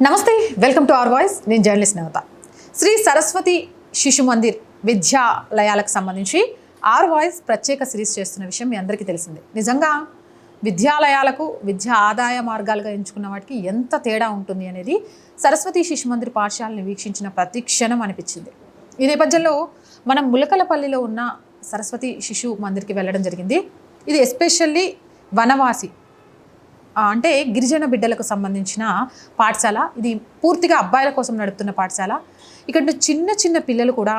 నమస్తే welcome to our voice. నేను journalist Navata. Shri Saraswati Shishu Mandir విద్యాలయాలకు సంబంధించి ఆర్ వాయిస్ ప్రత్యేక సిరీస్ చేస్తున్న విషయం మీ అందరికీ తెలిసిందే. నిజంగా విద్యాలయాలకు విద్యా ఆదాయ మార్గాలుగా ఎంచుకున్న వాటికి ఎంత తేడా ఉంటుంది అనేది సరస్వతి శిశు మందిర్ పాఠశాలని వీక్షించిన ప్రతి క్షణం అనిపించింది. ఈ నేపథ్యంలో మనం ములకలపల్లిలో ఉన్న సరస్వతి శిశు మందిర్కి వెళ్ళడం జరిగింది. ఇది ఎస్పెషల్లీ వనవాసి అంటే గిరిజన బిడ్డలకు సంబంధించిన పాఠశాల. ఇది పూర్తిగా అబ్బాయిల కోసం నడుపుతున్న పాఠశాల. ఇక్కడ చిన్న చిన్న పిల్లలు కూడా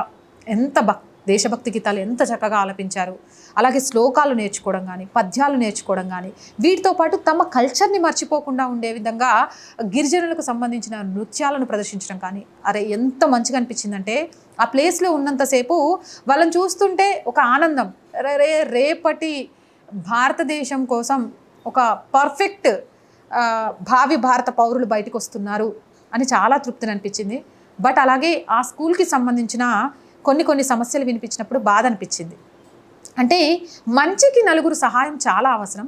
ఎంత భక్ దేశభక్తి గీతాలు ఎంత చక్కగా ఆలపించారు. అలాగే శ్లోకాలు నేర్చుకోవడం కానీ పద్యాలు నేర్చుకోవడం కానీ వీటితో పాటు తమ కల్చర్ని మర్చిపోకుండా ఉండే విధంగా గిరిజనులకు సంబంధించిన నృత్యాలను ప్రదర్శించడం కానీ అరే ఎంత మంచిగా అనిపించిందంటే ఆ ప్లేస్లో ఉన్నంతసేపు వాళ్ళని చూస్తుంటే ఒక ఆనందం. రే రేపటి భారతదేశం కోసం ఒక పర్ఫెక్ట్ భావి భారత పౌరులు బయటకు వస్తున్నారు అని చాలా తృప్తిని అనిపించింది. బట్ అలాగే ఆ స్కూల్కి సంబంధించిన కొన్ని కొన్ని సమస్యలు వినిపించినప్పుడు బాధ అనిపించింది. అంటే మంచికి నలుగురు సహాయం చాలా అవసరం.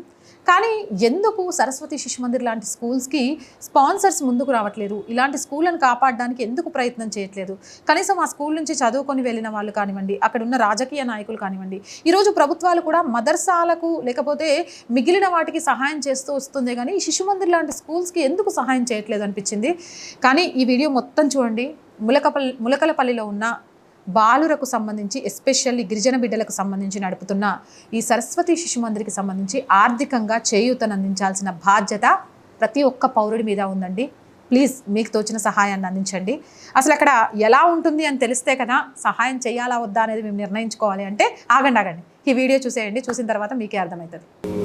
కానీ ఎందుకు సరస్వతి శిశు మందిర్ లాంటి స్కూల్స్కి స్పాన్సర్స్ ముందుకు రావట్లేదు? ఇలాంటి స్కూళ్ళను కాపాడడానికి ఎందుకు ప్రయత్నం చేయట్లేదు? కనీసం ఆ స్కూల్ నుంచి చదువుకొని వెళ్ళిన వాళ్ళు కానివ్వండి అక్కడ ఉన్న రాజకీయ నాయకులు కానివ్వండి ఈరోజు ప్రభుత్వాలు కూడా మదర్సాలకు లేకపోతే మిగిలిన వాటికి సహాయం చేస్తూ వస్తుంది కానీ శిశు మందిర్ లాంటి స్కూల్స్కి ఎందుకు సహాయం చేయట్లేదు అనిపించింది? కానీ ఈ వీడియో మొత్తం చూడండి. ములకపల్లి ములకలపల్లిలో ఉన్న బాలురకు సంబంధించి ఎస్పెషల్లీ గిరిజన బిడ్డలకు సంబంధించి నడుపుతున్న ఈ సరస్వతి శిశు మందిరికి సంబంధించి ఆర్థికంగా చేయూతను అందించాల్సిన బాధ్యత ప్రతి ఒక్క పౌరుడి మీద ఉందండి. ప్లీజ్ మీకు తోచిన సహాయాన్ని అందించండి. అసలు అక్కడ ఎలా ఉంటుంది అని తెలిస్తే కదా సహాయం చేయాలా వద్దా అనేది మేము నిర్ణయించుకోవాలి అంటే ఆగండి ఆగండి. ఈ వీడియో చూసేయండి చూసిన తర్వాత మీకే అర్థమవుతుంది.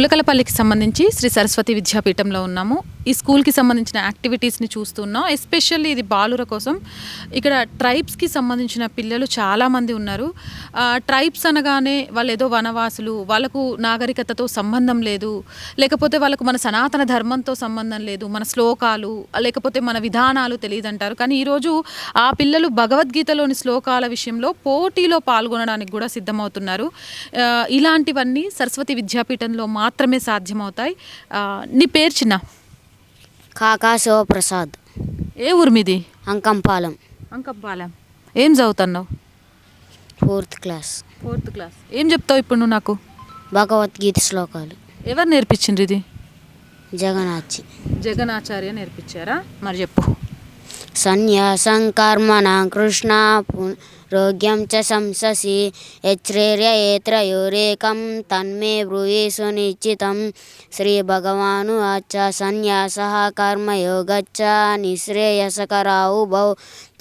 ములకలపల్లికి సంబంధించి శ్రీ సరస్వతి విద్యాపీఠంలో ఉన్నాము. ఈ స్కూల్కి సంబంధించిన యాక్టివిటీస్ని చూస్తున్నాం. ఎస్పెషల్లీ ఇది బాలుర కోసం. ఇక్కడ ట్రైబ్స్కి సంబంధించిన పిల్లలు చాలామంది ఉన్నారు. ట్రైబ్స్ అనగానే వాళ్ళు ఏదో వనవాసులు వాళ్ళకు నాగరికతతో సంబంధం లేదు. లేకపోతే వాళ్ళకు మన సనాతన ధర్మంతో సంబంధం లేదు మన శ్లోకాలు లేకపోతే మన విధానాలు తెలియదంటారు. కానీ ఈరోజు ఆ పిల్లలు భగవద్గీతలోని శ్లోకాల విషయంలో పోటీలో పాల్గొనడానికి కూడా సిద్ధమవుతున్నారు. ఇలాంటివన్నీ సరస్వతి విద్యాపీఠంలో మాత్రమే సాధ్యమవుతాయి. నీ పేరు చిన్న? కాకా శివప్రసాద్. ఏ ఊరు మీది? అంకంపాలెం. అంకప్పాలెం ఏం చదువుతున్నావు? Fourth class. Fourth class. ఏం చెప్తావు ఇప్పుడు నువ్వు నాకు? భగవద్గీత శ్లోకాలు. ఎవరు నేర్పించిండ్రు ఇది? జగన్నాథి జగనాచార్య నేర్పించారా? మరి చెప్పు. సన్యాసం కర్మణాం కృష్ణ రోగ్యం చ సంససి యచ్రేర్య ఏత్రయోరేకం తన్మే బ్రూయి సునిశ్చితం శ్రీ భగవాను అచ్చ సన్యాస కర్మయోగచ్చ నిశ్రేయసకరావు భౌ.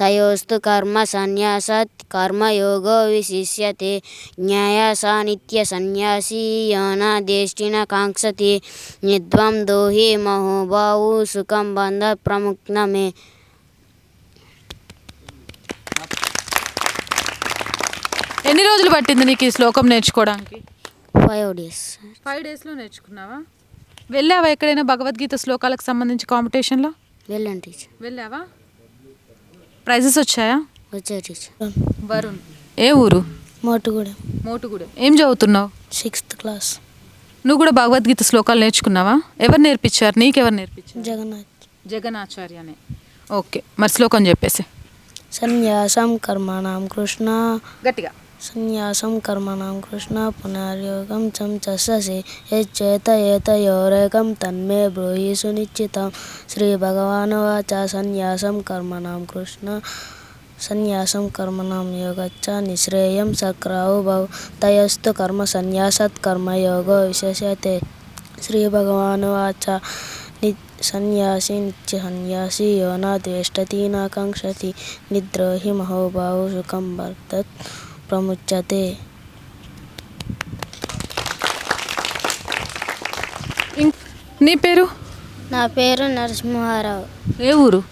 తయోస్తు కర్మ సన్యాసత్ కర్మయోగో విశిష్యతే. జ్ఞాయాస నిత్య సన్యాసీ యోనాదేష్టిన కాంక్షతి. నిద్వం దోహి మహోబావు సుఖం బంధ ప్రముక్నమే ఎన్ని రోజులు పట్టింది నీకు ఈ శ్లోకం నేర్చుకోవడానికి? ఫైవ్ డేస్ ఫైవ్ డేస్లో నేర్చుకున్నావా? వెళ్ళావా ఎక్కడైనా భగవద్గీత శ్లోకాలకు సంబంధించి కాంపిటీషన్లో? వెళ్ళండి టీచర్ వెళ్ళావా? ప్రైజెస్ వచ్చాయా? వచ్చే టీచర్ వరుణ్. ఏ ఊరు? మోటుగూడెం. మోటుగూడెం. ఏం చదువుతున్నావు? సిక్స్త్ క్లాస్ నువ్వు కూడా భగవద్గీత శ్లోకాలు నేర్చుకున్నావా? ఎవరు నేర్పించారు? నీకెవరు నేర్పించారు? జగన్నాథ్. జగన్నాచార్యనే. ఓకే మరి శ్లోకం చెప్పేసి. సన్యాసం కర్మణం కృష్ణ గట్టిగా. సన్యాసం కర్మణం కృష్ణ పునర్యోగం చం చససి యచ్చేత ఏతయోరేకం తన్మే బ్రూహి సునిశ్చితం శ్రీ భగవానువాచ సన్యాసం కర్మణం కృష్ణ సన్యాసం కర్మణం యోగచ్చ నిశ్రేయం సక్రావు భవ తయస్తు కర్మ సన్యాసత్ కర్మయోగో విశేషతే శ్రీ భగవానువాచ ని సన్యాసి నిత్య సన్యాసి యో నా ద్వేష్టతి నా కాంక్షతి నిద్రోహి మహోభావు సుఖం వర్తత్ ప్రముచ్యతే నీ పేరు? నా పేరు నరసింహారావు. ఏ ఊరు?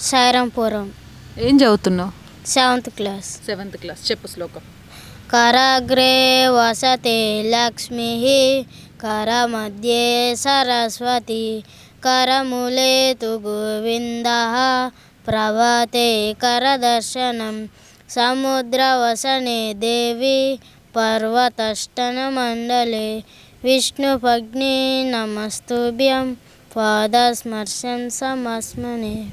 సాయిరాంపురం. ఏం చదువుతున్నావు? Seventh class. Seventh class. చెప్పు శ్లోకం. కరాగ్రే వసతే లక్ష్మి కరమధ్యే సరస్వతి కరమూలే తు గోవింద ప్రభాతే కరదర్శనం. సముద్రవసనే దేవి పర్వతష్టనమండలే. విష్ణుపగ్ని నమస్తుభ్యం పాదస్మర్శం సమస్మనే.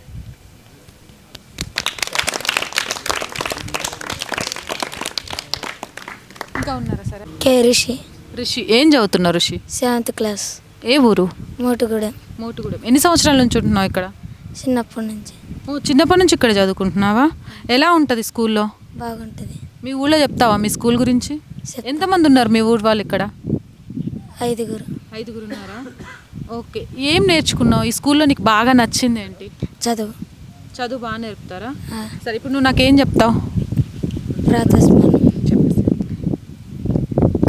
ఇంకా ఉన్నారా సరే? కే రిషి ఋషి ఏం చదువుతున్నావు ఋషి? Seventh class. ఏ ఊరు? మోటుగూడెం. మోటుగూడెం. ఎన్ని సంవత్సరాల నుంచి ఉంటున్నావు ఇక్కడ? చిన్నప్పటి నుంచి. ఓ చిన్నప్పటి నుంచి ఇక్కడ చదువుకుంటున్నావా? ఎలా ఉంటుంది స్కూల్లో? బాగుంటుంది. మీ ఊళ్ళో చెప్తావా మీ స్కూల్ గురించి? చెప్తా. ఎంతమంది ఉన్నారు మీ ఊరు వాళ్ళు ఇక్కడ? ఐదుగురు. ఐదుగురు ఉన్నారా? ఓకే. ఏం నేర్చుకున్నావు? ఈ స్కూల్లో నీకు బాగా నచ్చింది ఏంటి? చదువు. చదువు బాగా నేర్పుతారా? ఆ, సరే ఇప్పుడు నువ్వు నాకేం చెప్తావు? ప్రాతస్మరణ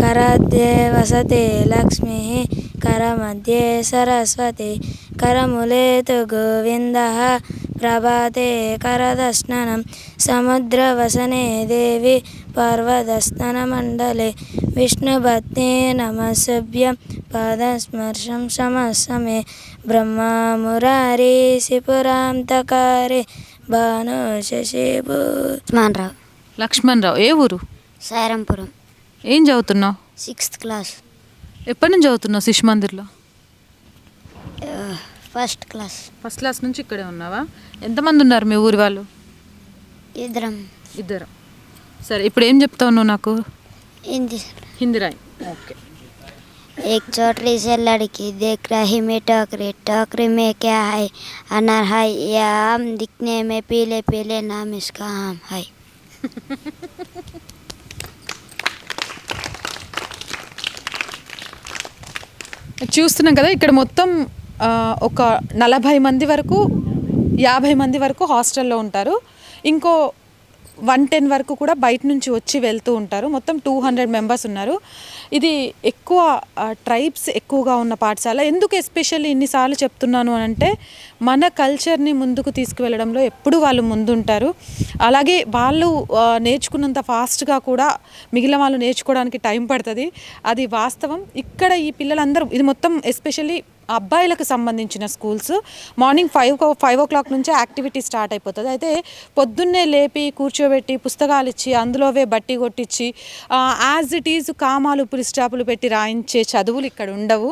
కరాధ్యే వసతే లక్ష్మి కరమధ్యే సరస్వతి కరములే తు గోవింద ప్రభాతే కరదర్శనం సముద్రవసనే దేవి పర్వతస్తనమండలే విష్ణుభక్తే నమస్సుభ్యం పాదస్మర్శం సమస్సమే బ్రహ్మ మురారి శిపురాం తకారే భాను శశిభూ రావు లక్ష్మణ్ రావు ఏ ఊరు? సారంపురం ఏం చదువుతున్నావు? Sixth class. ఎప్పటి నుంచి చదువుతున్నావు శిశు మందిర్లో? ఫస్ట్ క్లాస్ ఫస్ట్ క్లాస్ నుంచి ఇక్కడే ఉన్నావా ఎంతమంది ఉన్నారు మీ ఊరి వాళ్ళు ఇద్దరం ఇద్దరు సరే ఇప్పుడు ఏం చెప్తావు నువ్వు నాకు हिंदी హిందీ రాయి ఓకే एक छोटी सी लड़की देख रही में टोकरी टोकरी में क्या है अनार है यह आम दिखने में पीले पीले नाम इसका आम है చూస్తున్నాం కదా ఇక్కడ మొత్తం ఆ, ఒక నలభై మంది వరకు యాభై మంది వరకు హాస్టల్లో ఉంటారు. ఇంకో వన్ టెన్ వరకు కూడా బయట నుంచి వచ్చి వెళ్తూ ఉంటారు. మొత్తం టూ హండ్రెడ్ మెంబర్స్ ఉన్నారు. ఇది ఎక్కువ ట్రైబ్స్ ఎక్కువగా ఉన్న పాఠశాల. ఎందుకు ఎస్పెషల్లీ ఇన్నిసార్లు చెప్తున్నాను అని అంటే మన కల్చర్ని ముందుకు తీసుకువెళ్ళడంలో ఎప్పుడు వాళ్ళు ముందుంటారు. అలాగే వాళ్ళు నేర్చుకున్నంత ఫాస్ట్గా కూడా మిగిలిన వాళ్ళు నేర్చుకోవడానికి టైం పడుతుంది. అది వాస్తవం. ఇక్కడ ఈ పిల్లలందరూ ఇది మొత్తం ఎస్పెషల్లీ అబ్బాయిలకు సంబంధించిన schools morning five five o'clock నుంచే యాక్టివిటీ స్టార్ట్ అయిపోతుంది. అయితే పొద్దున్నే లేపి కూర్చోబెట్టి పుస్తకాలు ఇచ్చి అందులోవే బట్టి కొట్టించి యాజ్ ఇట్ ఈజ్ కామాలు పులిస్టాపులు పెట్టి రాయించే చదువులు ఇక్కడ ఉండవు.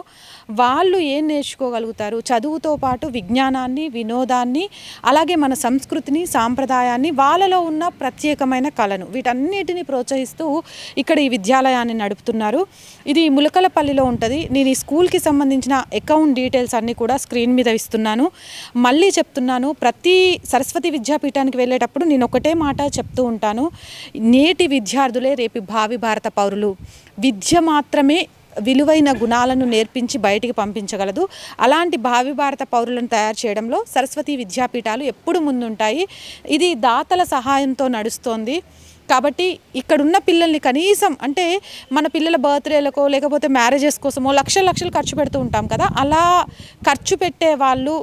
వాళ్ళు ఏం నేర్చుకోగలుగుతారు? చదువుతో పాటు విజ్ఞానాన్ని వినోదాన్ని అలాగే మన సంస్కృతిని సాంప్రదాయాన్ని వాళ్ళలో ఉన్న ప్రత్యేకమైన కళను వీటన్నిటిని ప్రోత్సహిస్తూ ఇక్కడ ఈ విద్యాలయాన్ని నడుపుతున్నారు. ఇది ములకలపల్లిలో ఉంటుంది. నేను ఈ స్కూల్కి సంబంధించిన అకౌంట్ డీటెయిల్స్ అన్నీ కూడా స్క్రీన్ మీద ఇస్తున్నాను. మళ్ళీ చెప్తున్నాను ప్రతి సరస్వతి విద్యాపీఠానికి వెళ్ళేటప్పుడు నేను ఒకటే మాట చెప్తూ ఉంటాను. నేటి విద్యార్థులే రేపు భావి భారత పౌరులు. విద్య మాత్రమే విలువైన గుణాలను నేర్పించి బయటికి పంపించగలదు. అలాంటి భావి భారత పౌరులను తయారు చేయడంలో సరస్వతి విద్యాపీఠాలు ఎప్పుడు ముందుంటాయి? ఇది దాతల సహాయంతో నడుస్తోంది. కాబట్టి ఇక్కడున్న పిల్లల్ని కనీసం అంటే మన పిల్లల బర్త్డేలకో లేకపోతే మ్యారేజెస్ కోసమో లక్షల లక్షలు ఖర్చు పెడుతూ ఉంటాం కదా. అలా ఖర్చు పెట్టే వాళ్ళు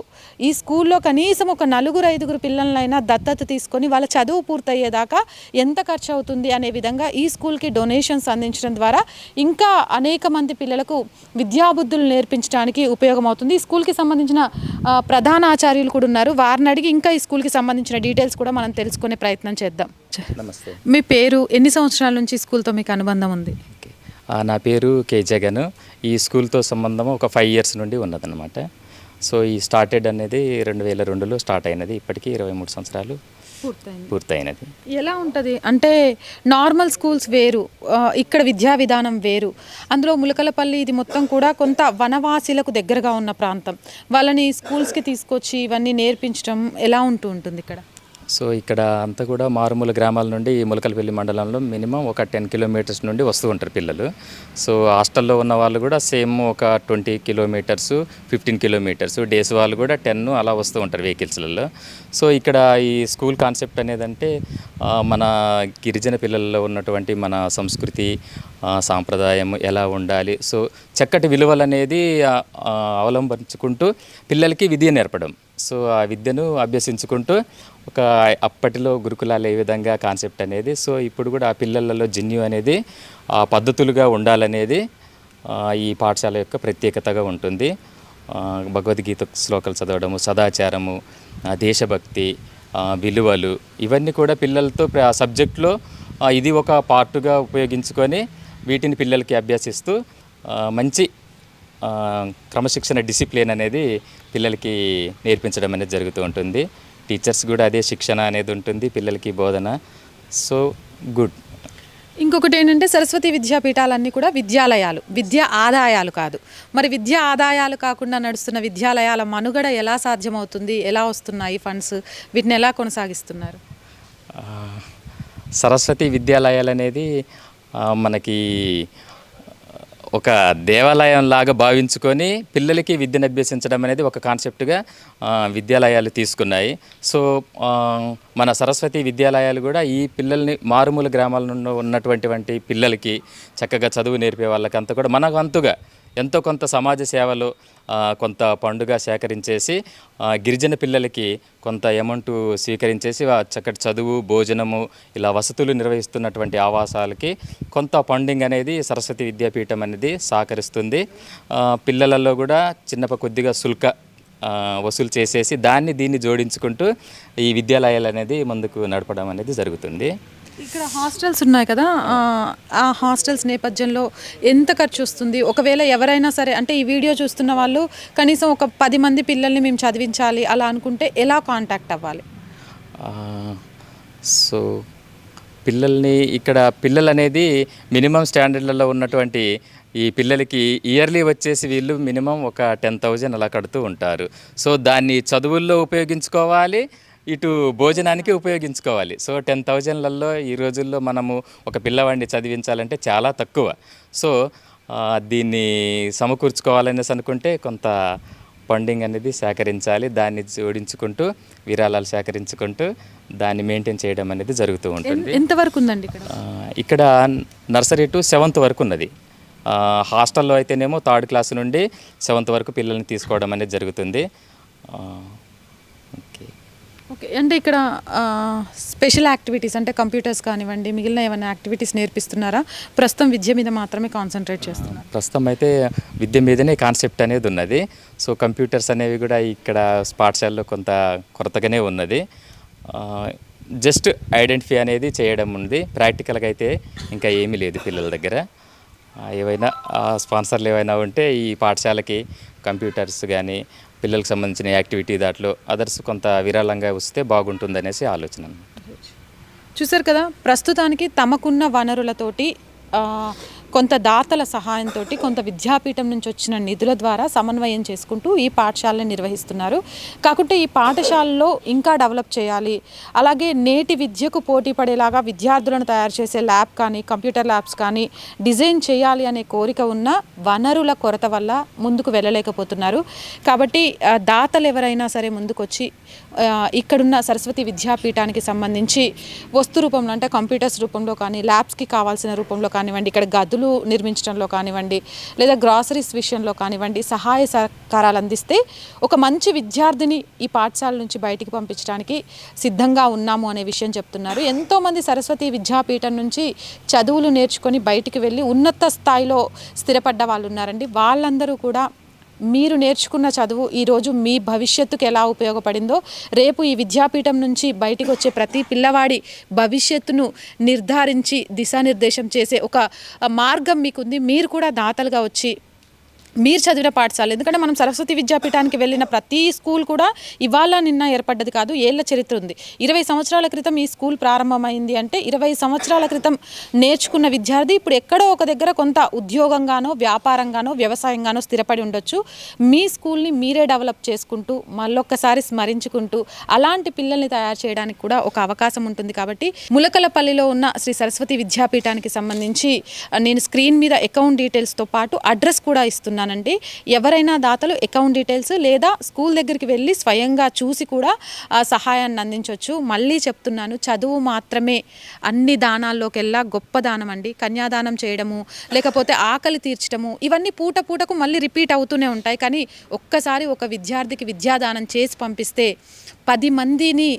ఈ స్కూల్లో కనీసం ఒక నలుగురు ఐదుగురు పిల్లలైనా దత్తత తీసుకొని వాళ్ళ చదువు పూర్తయ్యేదాకా ఎంత ఖర్చు అవుతుంది అనే విధంగా ఈ స్కూల్కి డొనేషన్స్ అందించడం ద్వారా ఇంకా అనేక మంది పిల్లలకు విద్యాబుద్ధులు నేర్పించడానికి ఉపయోగమవుతుంది. ఈ స్కూల్కి సంబంధించిన ప్రధాన ఆచార్యులు కూడా ఉన్నారు. వారిని అడిగి ఇంకా ఈ స్కూల్కి సంబంధించిన డీటెయిల్స్ కూడా మనం తెలుసుకునే ప్రయత్నం చేద్దాం. నమస్తే. మీ పేరు ఎన్ని సంవత్సరాల నుంచి స్కూల్తో మీకు అనుబంధం ఉంది? నా పేరు కే జగన్. ఈ స్కూల్తో సంబంధం ఒక ఫైవ్ ఇయర్స్ నుండి ఉన్నదన్నమాట. సో ఈ స్టార్టెడ్ అనేది రెండు వేల రెండులో స్టార్ట్ అయినది. ఇప్పటికీ ఇరవై మూడు సంవత్సరాలు పూర్తయినది. ఎలా ఉంటుంది? అంటే నార్మల్ స్కూల్స్ వేరు ఇక్కడ విద్యా విధానం వేరు. అందులో ములకలపల్లి ఇది మొత్తం కూడా కొంత వనవాసీలకు దగ్గరగా ఉన్న ప్రాంతం. వాళ్ళని స్కూల్స్కి తీసుకొచ్చి ఇవన్నీ నేర్పించడం ఎలా ఉంటూ ఉంటుంది ఇక్కడ? సో ఇక్కడ అంతా కూడా మారుమూల గ్రామాల నుండి ఈ ములకలపల్లి మండలంలో మినిమం ఒక టెన్ కిలోమీటర్స్ నుండి వస్తూ ఉంటారు పిల్లలు. సో హాస్టల్లో ఉన్న వాళ్ళు కూడా సేమ్ ఒక twenty kilometres fifteen kilometres days వాళ్ళు కూడా టెన్ అలా వస్తూ ఉంటారు వెహికల్స్లలో. సో ఇక్కడ ఈ స్కూల్ కాన్సెప్ట్ అనేదంటే మన గిరిజన పిల్లల్లో ఉన్నటువంటి మన సంస్కృతి సాంప్రదాయం ఎలా ఉండాలి. సో చక్కటి విలువలు అనేది అవలంబించుకుంటూ పిల్లలకి విద్య నేర్పడం. సో ఆ విద్యను అభ్యసించుకుంటూ ఒక అప్పటిలో గురుకులాలు ఏ విధంగా కాన్సెప్ట్ అనేది సో ఇప్పుడు కూడా ఆ పిల్లలలో జన్యు అనేది ఆ పద్ధతులుగా ఉండాలనేది ఈ పాఠశాల యొక్క ప్రత్యేకతగా ఉంటుంది. భగవద్గీత శ్లోకాలు చదవడము సదాచారము దేశభక్తి విలువలు ఇవన్నీ కూడా పిల్లలతో ప్ర- ఆ సబ్జెక్ట్లో ఇది ఒక పార్టుగా ఉపయోగించుకొని వీటిని పిల్లలకి అభ్యసిస్తూ మంచి క్రమశిక్షణ డిసిప్లిన్ అనేది పిల్లలకి నేర్పించడం అనేది జరుగుతూ ఉంటుంది. టీచర్స్ కూడా అదే శిక్షణ అనేది ఉంటుంది పిల్లలకి బోధన. So good. ఇంకొకటి ఏంటంటే సరస్వతి విద్యాపీఠాలన్నీ కూడా విద్యాలయాలు విద్యా ఆదాయాలు కాదు. మరి విద్యా ఆదాయాలు కాకుండా నడుస్తున్న విద్యాలయాల మనుగడ ఎలా సాధ్యమవుతుంది? ఎలా వస్తున్నాయి ఫండ్స్? వీటిని ఎలా కొనసాగిస్తున్నారు? సరస్వతి విద్యాలయాలు అనేది మనకి ఒక దేవాలయం లాగా భావించుకొని పిల్లలకి విద్యను అభ్యసించడం అనేది ఒక కాన్సెప్ట్గా విద్యాలయాలు తీసుకున్నాయి. సో మన సరస్వతి విద్యాలయాలు కూడా ఈ పిల్లల్ని మారుమూల గ్రామాల నుండి ఉన్నటువంటి పిల్లలకి చక్కగా చదువు నేర్పే వాళ్ళకి అంతా కూడా మన వంతుగా ఎంతో కొంత సమాజ సేవలు కొంత పండుగ సేకరించేసి గిరిజన పిల్లలకి కొంత అమౌంట్ స్వీకరించేసి చక్కటి చదువు భోజనము ఇలా వసతులు నిర్వహిస్తున్నటువంటి ఆవాసాలకి కొంత ఫండింగ్ అనేది సరస్వతి విద్యాపీఠం అనేది సహకరిస్తుంది. పిల్లలలో కూడా చిన్నప కొద్దిగా శుల్క వసూలు చేసేసి దాన్ని దీన్ని జోడించుకుంటూ ఈ విద్యాలయాలు అనేది ముందుకు నడపడం అనేది జరుగుతుంది. ఇక్కడ హాస్టల్స్ ఉన్నాయి కదా? ఆ, హాస్టల్స్ నేపథ్యంలో ఎంత ఖర్చు వస్తుంది? ఒకవేళ ఎవరైనా సరే అంటే ఈ వీడియో చూస్తున్న వాళ్ళు కనీసం ఒక పది మంది పిల్లల్ని మేము చదివించాలి అలా అనుకుంటే ఎలా కాంటాక్ట్ అవ్వాలి? సో పిల్లల్ని ఇక్కడ పిల్లలు అనేది మినిమం స్టాండర్డ్లలో ఉన్నటువంటి ఈ పిల్లలకి ఇయర్లీ వచ్చేసి వీళ్ళు మినిమం ఒక టెన్ థౌజండ్ అలా కడుతూ ఉంటారు. సో దాన్ని చదువుల్లో ఉపయోగించుకోవాలి ఇటు భోజనానికి ఉపయోగించుకోవాలి. సో టెన్ థౌజండ్లలో ఈ రోజుల్లో మనము ఒక పిల్లవాడిని చదివించాలంటే చాలా తక్కువ. సో దీన్ని సమకూర్చుకోవాలనేసి అనుకుంటే కొంత ఫండింగ్ అనేది సేకరించాలి. దాన్ని జోడించుకుంటూ విరాళాలు సేకరించుకుంటూ దాన్ని మెయింటైన్ చేయడం అనేది జరుగుతూ ఉంటుంది. ఎంతవరకు ఉందండి ఇక్కడ? నర్సరీ టు సెవెంత్ వరకు ఉన్నది. హాస్టల్లో అయితేనేమో థర్డ్ క్లాస్ నుండి సెవెంత్ వరకు పిల్లల్ని తీసుకోవడం అనేది జరుగుతుంది. ఓకే అంటే ఇక్కడ స్పెషల్ యాక్టివిటీస్ అంటే కంప్యూటర్స్ కానివ్వండి మిగిలిన ఏమైనా యాక్టివిటీస్ నేర్పిస్తున్నారా? ప్రస్తుతం విద్య మీద మాత్రమే కాన్సన్ట్రేట్ చేస్తున్నారు? ప్రస్తుతం అయితే విద్య మీదనే కాన్సెప్ట్ అనేది ఉన్నది. సో కంప్యూటర్స్ అనేవి కూడా ఇక్కడ పాఠశాలలో కొంత కొరతగానే ఉన్నది. జస్ట్ ఐడెంటిఫై అనేది చేయడం ఉంది. ప్రాక్టికల్గా అయితే ఇంకా ఏమీ లేదు పిల్లల దగ్గర. ఏవైనా స్పాన్సర్లు ఏవైనా ఉంటే ఈ పాఠశాలకి కంప్యూటర్స్ కానీ పిల్లలకు సంబంధించిన యాక్టివిటీ దాంట్లో అదర్స్ కొంత విరాళంగా వస్తే బాగుంటుందనేసి ఆలోచన చూసారు కదా ప్రస్తుతానికి తమకున్న వనరులతోటి కొంత దాతల సహాయంతో కొంత విద్యాపీఠం నుంచి వచ్చిన నిధుల ద్వారా సమన్వయం చేసుకుంటూ ఈ పాఠశాలని నిర్వహిస్తున్నారు. కాకుంటే ఈ పాఠశాలలో ఇంకా డెవలప్ చేయాలి. అలాగే నేటి విద్యకు పోటీ పడేలాగా విద్యార్థులను తయారు చేసే ల్యాబ్ కానీ కంప్యూటర్ ల్యాబ్స్ కానీ డిజైన్ చేయాలి అనే కోరిక ఉన్న వనరుల కొరత వల్ల ముందుకు వెళ్ళలేకపోతున్నారు. కాబట్టి దాతలు ఎవరైనా సరే ముందుకొచ్చి ఇక్కడున్న సరస్వతి విద్యాపీఠానికి సంబంధించి వస్తు రూపంలో అంటే కంప్యూటర్స్ రూపంలో కానీ ల్యాబ్స్కి కావాల్సిన రూపంలో కానివ్వండి ఇక్కడ గదులు నిర్మించడంలో కానివ్వండి లేదా గ్రాసరీస్ విషయంలో కానివ్వండి సహాయ సహకారాలు అందిస్తే ఒక మంచి విద్యార్థిని ఈ పాఠశాల నుంచి బయటికి పంపించడానికి సిద్ధంగా ఉన్నాము అనే విషయం చెప్తున్నారు. ఎంతోమంది సరస్వతి విద్యాపీఠం నుంచి చదువులు నేర్చుకొని బయటికి వెళ్ళి ఉన్నత స్థాయిలో స్థిరపడ్డ వాళ్ళు ఉన్నారండి. వాళ్ళందరూ కూడా మీరు నేర్చుకున్న చదువు ఈరోజు మీ భవిష్యత్తుకు ఎలా ఉపయోగపడిందో రేపు ఈ విద్యాపీఠం నుంచి బయటికి వచ్చే ప్రతి పిల్లవాడి భవిష్యత్తును నిర్ధారించి దిశానిర్దేశం చేసే ఒక మార్గం మీకుంది. మీరు కూడా దాతలుగా వచ్చి మీరు చదివిన పాఠశాల ఎందుకంటే మనం సరస్వతి విద్యాపీఠానికి వెళ్ళిన ప్రతి స్కూల్ కూడా ఇవాళ నిన్న ఏర్పడ్డది కాదు ఏళ్ళ చరిత్ర ఉంది. ఇరవై సంవత్సరాల క్రితం ఈ స్కూల్ ప్రారంభమైంది అంటే ఇరవై సంవత్సరాల క్రితం నేర్చుకున్న విద్యార్థి ఇప్పుడు ఎక్కడో ఒక దగ్గర కొంత ఉద్యోగంగానో వ్యాపారంగానో వ్యవసాయంగానో స్థిరపడి ఉండొచ్చు. మీ స్కూల్ని మీరే డెవలప్ చేసుకుంటూ మళ్ళొక్కసారి స్మరించుకుంటూ అలాంటి పిల్లల్ని తయారు చేయడానికి కూడా ఒక అవకాశం ఉంటుంది కాబట్టి ములకలపల్లిలో ఉన్న శ్రీ సరస్వతి విద్యాపీఠానికి సంబంధించి నేను స్క్రీన్ మీద అకౌంట్ డీటెయిల్స్తో పాటు అడ్రస్ కూడా ఇస్తున్నానండి ఎవరైనా దాతలు అకౌంట్ డీటెయిల్స్ లేదా స్కూల్ దగ్గరికి వెళ్ళి స్వయంగా చూసి కూడా సహాయాన్ని అందించవచ్చు మళ్ళీ చెప్తున్నాను చదువు మాత్రమే అన్ని దానాల్లోకెల్లా గొప్ప దానం అండి కన్యాదానం చేయడము లేకపోతే ఆకలి తీర్చడము ఇవన్నీ పూట పూటకు మళ్ళీ రిపీట్ అవుతూనే ఉంటాయి. కానీ ఒక్కసారి ఒక విద్యార్థికి విద్యాదానం చేసి పంపిస్తే పది మందిని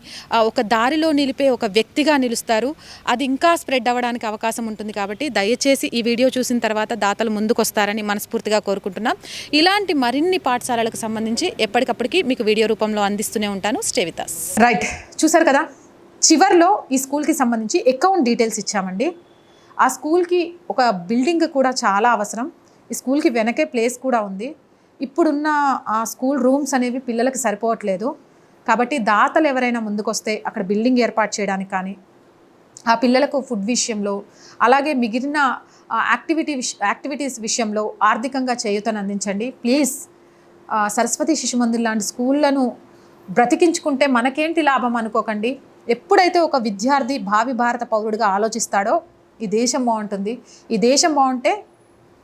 ఒక దారిలో నిలిపే ఒక వ్యక్తిగా నిలుస్తారు. అది ఇంకా స్ప్రెడ్ అవ్వడానికి అవకాశం ఉంటుంది కాబట్టి దయచేసి ఈ వీడియో చూసిన తర్వాత దాతలు ముందుకొస్తారని మనస్ఫూర్తిగా కోరుకుంటున్నాను. అనుకుంటున్నాం ఇలాంటి మరిన్ని పాఠశాలలకు సంబంధించి ఎప్పటికప్పటికి మీకు వీడియో రూపంలో అందిస్తూనే ఉంటాను. స్టే విత్ రైట్ చూసారు కదా? చివర్లో ఈ స్కూల్కి సంబంధించి అకౌంట్ డీటెయిల్స్ ఇచ్చామండి. ఆ స్కూల్కి ఒక బిల్డింగ్ కూడా చాలా అవసరం. ఈ స్కూల్కి వెనకే ప్లేస్ కూడా ఉంది. ఇప్పుడున్న ఆ స్కూల్ రూమ్స్ అనేవి పిల్లలకి సరిపోవట్లేదు. కాబట్టి దాతలు ఎవరైనా ముందుకొస్తే అక్కడ బిల్డింగ్ ఏర్పాటు చేయడానికి కానీ ఆ పిల్లలకు ఫుడ్ విషయంలో అలాగే మిగిలిన యాక్టివిటీ విష యాక్టివిటీస్ విషయంలో ఆర్థికంగా చేయూతను అందించండి. ప్లీజ్ సరస్వతి శిశు మందిర్ లాంటి స్కూళ్ళను బ్రతికించుకుంటే మనకేంటి లాభం అనుకోకండి. ఎప్పుడైతే ఒక విద్యార్థి భావి భారత పౌరుడిగా ఆలోచిస్తాడో ఈ దేశం బాగుంటుంది. ఈ దేశం బాగుంటే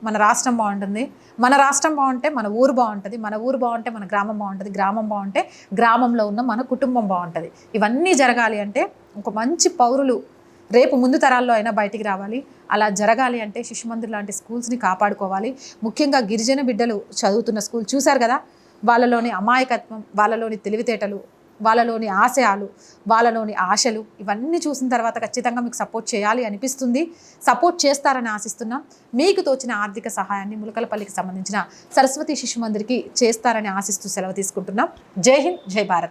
మన రాష్ట్రం బాగుంటుంది. మన రాష్ట్రం బాగుంటే మన ఊరు బాగుంటుంది. మన ఊరు బాగుంటే మన గ్రామం బాగుంటుంది. గ్రామం బాగుంటే గ్రామంలో ఉన్న మన కుటుంబం బాగుంటుంది. ఇవన్నీ జరగాలి అంటే ఒక మంచి పౌరులు రేపు ముందు తరాల్లో అయినా బయటికి రావాలి. అలా జరగాలి అంటే శిశుమందిర్ లాంటి స్కూల్స్ని కాపాడుకోవాలి. ముఖ్యంగా గిరిజన బిడ్డలు చదువుతున్న స్కూల్ చూశారు కదా? వాళ్ళలోని అమాయకత్వం వాళ్ళలోని తెలివితేటలు వాళ్ళలోని ఆశయాలు వాళ్ళలోని ఆశలు ఇవన్నీ చూసిన తర్వాత ఖచ్చితంగా మీకు సపోర్ట్ చేయాలి అనిపిస్తుంది. సపోర్ట్ చేస్తారని ఆశిస్తున్నాం. మీకు తోచిన ఆర్థిక సహాయాన్ని ములకలపల్లికి సంబంధించిన సరస్వతి శిశు మందిర్కి చేస్తారని ఆశిస్తూ సెలవు తీసుకుంటున్నాం. జై హింద్ జై భారత్.